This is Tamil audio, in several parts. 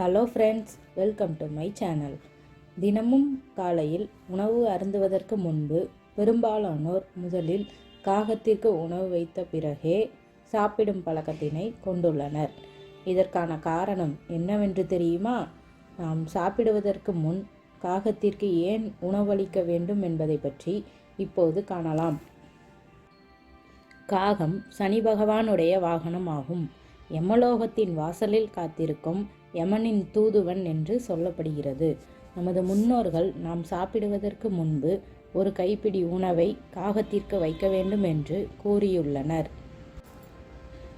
Hello friends welcome to my channel தினமும் காலையில் உணவு அருந்துவதற்கு முன்பு பெரும்பாலானோர் முதலில் காகத்திற்கு உணவு வைத்த பிறகே சாப்பிடும் பழக்கத்தினை கொண்டுள்ளனர். இதற்கான காரணம் என்னவென்று தெரியுமா? நாம் சாப்பிடுவதற்கு முன் காகத்திற்கு ஏன் உணவளிக்க வேண்டும் என்பதை பற்றி இப்போது காணலாம். காகம் சனி பகவானுடைய வாகனம் ஆகும் எமலோகத்தின் வாசலில் காத்திருக்கும் யமனின் தூதுவன் என்று சொல்லப்படுகிறது. நமது முன்னோர்கள் நாம் சாப்பிடுவதற்கு முன்பு ஒரு கைப்பிடி உணவை காகத்திற்கு வைக்க வேண்டும் என்று கூறியுள்ளனர்.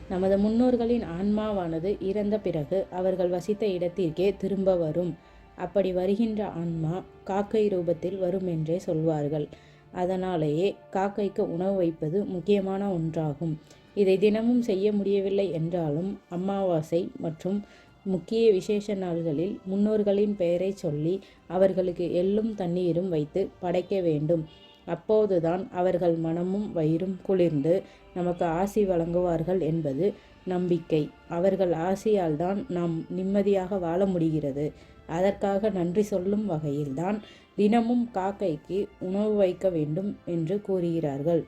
நமது முன்னோர்களின் ஆன்மாவானது இறந்த பிறகு அவர்கள் வசித்த இடத்திற்கே திரும்ப வரும். அப்படி வருகின்ற ஆன்மா காக்கை ரூபத்தில் வரும் என்றே சொல்வார்கள். அதனாலேயே காக்கைக்கு உணவு வைப்பது முக்கியமான ஒன்றாகும். இதை தினமும் செய்ய முடியவில்லை என்றாலும் அமாவாசை மற்றும் முக்கிய விசேஷ நாள்களில் முன்னோர்களின் பெயரை சொல்லி அவர்களுக்கு எள்ளும் தண்ணீரும் வைத்து படைக்க வேண்டும். அப்போதுதான் அவர்கள் மனமும் வயிறும் குளிர்ந்து நமக்கு ஆசி வழங்குவார்கள் என்பது நம்பிக்கை. அவர்கள் ஆசையால் தான் நாம் நிம்மதியாக வாழ முடிகிறது. அதற்காக நன்றி சொல்லும் வகையில்தான் தினமும் காக்கைக்கு உணவு வைக்க வேண்டும் என்று கூறுகிறார்கள்.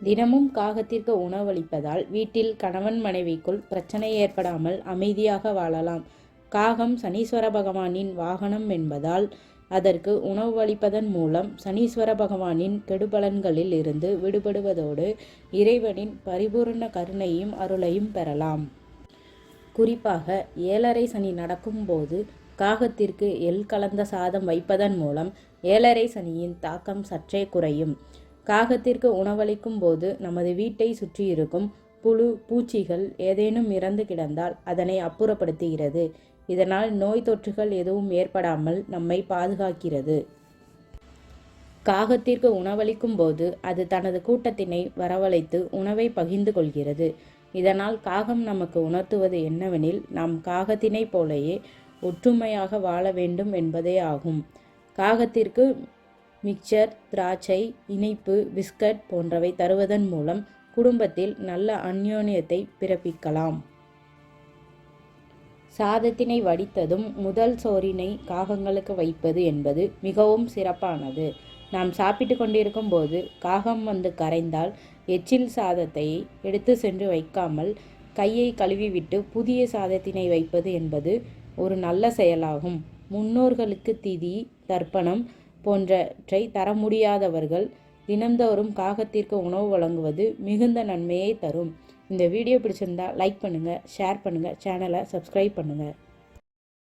தினமும் காகத்திற்கு உணவளிப்பதால் வீட்டில் கணவன் மனைவிக்குள் பிரச்சனை ஏற்படாமல் அமைதியாக வாழலாம். காகம் சனீஸ்வர பகவானின் வாகனம் என்பதால் அதற்கு உணவு அளிப்பதன் மூலம் சனீஸ்வர பகவானின் கெடுபலன்களில் இருந்து விடுபடுவதோடு இறைவனின் பரிபூர்ண கருணையும் அருளையும் பெறலாம். குறிப்பாக ஏழரை சனி நடக்கும்போது காகத்திற்கு எள் கலந்த சாதம் வைப்பதன் மூலம் ஏழரை சனியின் தாக்கம் சற்றே குறையும். காகத்திற்கு உணவளிக்கும் போது நமது வீட்டை சுற்றியிருக்கும் புழு பூச்சிகள் ஏதேனும் இறந்து கிடந்தால் அதனை அப்புறப்படுத்துகிறது. இதனால் நோய் தொற்றுகள் எதுவும் ஏற்படாமல் நம்மை பாதுகாக்கிறது. காகத்திற்கு உணவளிக்கும் போது அது தனது கூட்டத்தினை வரவழைத்து உணவை பகிர்ந்து கொள்கிறது. இதனால் காகம் நமக்கு உணர்த்துவது என்னவெனில் நாம் காகத்தினைப் போலவே ஒற்றுமையாக வாழ வேண்டும் என்பதே ஆகும். காகத்திற்கு மிக்சர் திராட்சை இனிப்பு பிஸ்கட் போன்றவை தருவதன் மூலம் குடும்பத்தில் நல்ல அந்யோன்யத்தை பிறப்பிக்கலாம். சாதத்தினை வடித்ததும் முதல் சோறினை காகங்களுக்கு வைப்பது என்பது மிகவும் சிறப்பானது. நாம் சாப்பிட்டு கொண்டிருக்கும் போது காகம் வந்து கரைந்தால் எச்சில் சாதத்தை எடுத்து சென்று வைக்காமல் கையை கழுவிவிட்டு புதிய சாதத்தினை வைப்பது என்பது ஒரு நல்ல செயலாகும். முன்னோர்களுக்கு திதி தர்ப்பணம் போன்றவற்றை தர முடியாதவர்கள் தினந்தோறும் காகத்திற்கு உணவு வழங்குவது மிகுந்த நன்மையை தரும். இந்த வீடியோ பிடிச்சிருந்தா லைக் பண்ணுங்கள் ஷேர் பண்ணுங்கள் சேனலை சப்ஸ்கிரைப் பண்ணுங்கள்